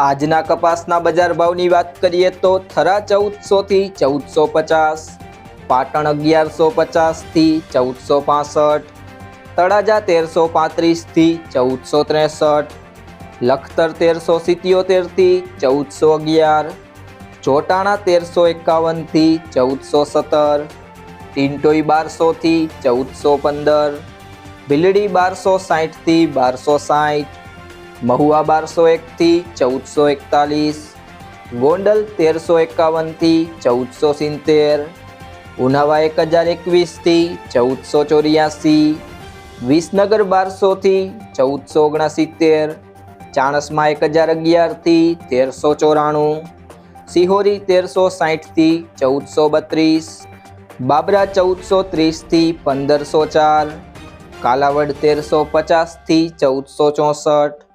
આજના કપાસના બજાર ભાવની વાત કરીએ તો થરા ચૌદસો થી ચૌદસો પચાસ પાટણ અગિયારસો પચાસથી ચૌદસો પાસઠ તળાજા તેરસો પાંત્રીસથી ચૌદસો ત્રેસઠ લખતર તેરસો સિત્યોતેરથી ચૌદસો અગિયાર ચોટાણા તેરસો એકાવનથી ચૌદસો સત્તર ટિન્ટોઈ બારસો થી ચૌદસો પંદર ભીલડી બારસો સાઠથી બારસો સાઠ મહુવા બારસો એકથી ચૌદસો એકતાલીસ, ગોંડલ તેરસો એકાવનથી ચૌદસો સિત્તેર, ઉનાવા એક હજાર એકવીસથી ચૌદસો ચોર્યાસી, વિસનગર બારસોથી ચૌદસો ઓગણસિત્તેર, ચાણસમાં એક હજાર અગિયારથી તેરસો ચોરાણું, સિહોરી તેરસો સાઠથી ચૌદસો બત્રીસ, બાબરા ચૌદસો ત્રીસથી પંદરસો ચાર, કાલાવડ તેરસો પચાસથી ચૌદસો ચોસઠ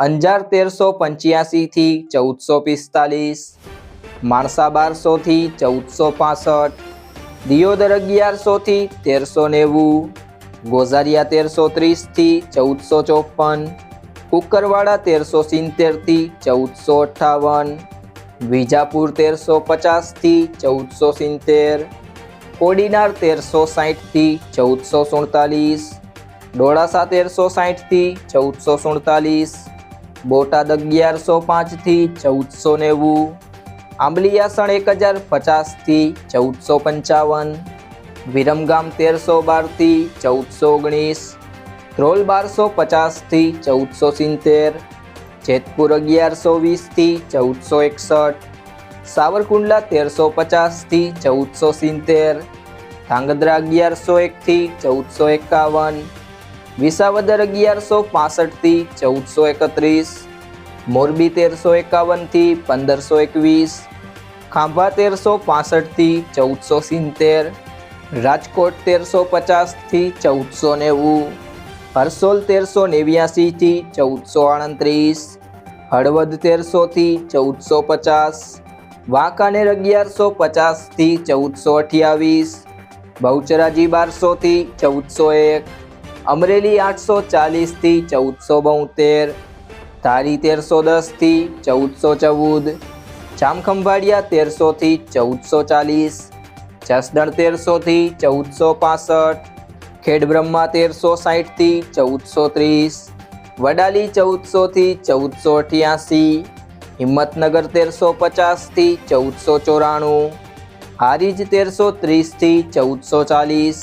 અંજાર તેરસો પંચ્યાસીથી ચૌદસો પિસ્તાલીસ, માણસા બારસોથી ચૌદસો પાસઠ, દિયોદર અગિયારસોથી તેરસો નેવું, ગોઝારિયા તેરસો ત્રીસથી ચૌદસો ચોપન, કુકરવાડા તેરસો સિત્તેરથી ચૌદસો અઠ્ઠાવન, વિજાપુર તેરસો પચાસથી ચૌદસો સિત્તેર, કોડીનાર તેરસો સાહીઠથી ચૌદસો સુડતાલીસ, ડોળાસા તેરસો સાહીઠથી ચૌદસો સુડતાલીસ બોટાદ અગિયારસો પાંચથી ચૌદસો નેવું. આંબલીયાસણ એક હજાર પચાસથી ચૌદસો પંચાવન. વિરમગામ તેરસો બારથી ચૌદસો ઓગણીસ. ધ્રોલ બારસો પચાસથી ચૌદસો સિત્તેર. જેતપુર અગિયારસો વીસથી ચૌદસો એકસઠ. સાવરકુંડલા તેરસો પચાસથી ચૌદસો સિત્તેર. ધાંગધ્રા અગિયારસો એકથી ચૌદસો એકાવન. વિસાવદર અગિયારસો પાસઠથી ચૌદસો એકત્રીસ, મોરબી તેરસો એકાવનથી પંદરસો એકવીસ, ખાંભા તેરસો પાસઠથી ચૌદસો સિત્તેર, રાજકોટ તેરસો પચાસથી ચૌદસો નેવું, હરસોલ તેરસો નેવ્યાસીથી ચૌદસો આડત્રીસ હળવદ તેરસોથી ચૌદસો પચાસ, વાંકાનેર અગિયારસો પચાસથી ચૌદસો અઠ્યાવીસ, બહુચરાજી બારસોથી ચૌદસો એક અમરેલી આઠસો ચાલીસથી ચૌદસો બોતેર, ધારી તેરસો દસથી ચૌદસો ચૌદ, જામખંભાળિયા તેરસોથી ચૌદસો ચાલીસ, જસદણ તેરસોથી ચૌદસો પાસઠ, ખેડબ્રહ્મા તેરસો સાઠથી ચૌદસો ત્રીસ, વડાલી ચૌદસોથી ચૌદસો અઠ્યાસી, હિંમતનગર તેરસો પચાસથી ચૌદસો ચોરાણું, હારીજ તેરસો ત્રીસથી ચૌદસો ચાલીસ